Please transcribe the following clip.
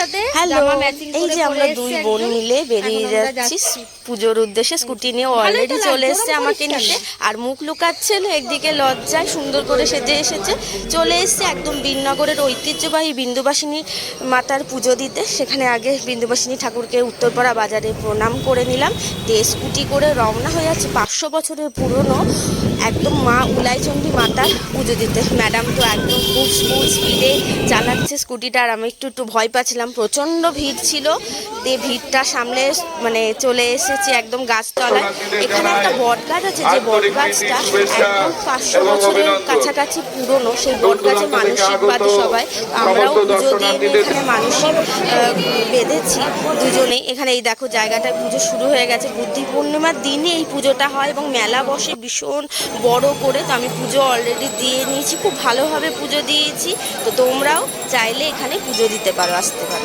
সাথে হ্যালো এই যে আমরা দুই বোন মিলে বেরিয়ে যাচ্ছি। পুজোর উদ্দেশ্যে স্কুটি নিয়ে অলরেডি চলে এসেছে আমাকে নিতে আর মুখ একদিকে লজ্জায় সুন্দর করে সেজে এসেছে। চলে এসেছে একদম ঐতিহ্যবাহী বিন্দুবাসিনী মাতার পুজো দিতে। সেখানে আগে বিন্দুবাসিনী ঠাকুরকে উত্তরপাড়া বাজারে প্রণাম করে নিলাম। দিয়ে স্কুটি করে রওনা হয়ে যাচ্ছে পাঁচশো বছরের পুরনো একদম মা উলাইচণ্ডী মাতার পুজো দিতে। ম্যাডাম তো একদম খুব স্মুথ স্পিডে চালাচ্ছে স্কুটিটা আর আমি একটু একটু ভয় পাচ্ছিলাম। প্রচণ্ড ভিড় ছিল। দিয়ে ভিড়টা সামনে মানে চলে এসেছি একদম গাছতলায়। এখানে একটা বট গাছ আছে, যে বট গাছটা একদম পাঁচশো বছরের কাছাকাছি পুরনো। সেই বট গাছে মানসিক বাদে সবাই, আমরাও পুজো দিয়ে এখানে মানসিক বেঁধেছি দুজনেই এখানে এই দেখো জায়গাটায় পুজো শুরু হয়ে গেছে। বুদ্ধি পূর্ণিমার দিনই এই পুজোটা হয় এবং মেলা বসে ভীষণ বড় করে। তো আমি পুজো অলরেডি দিয়ে নিয়েছি। খুব ভালোভাবে পুজো দিয়েছি। তো তোমরাও চাইলে এখানে পুজো দিতে পারো আসতে পারো।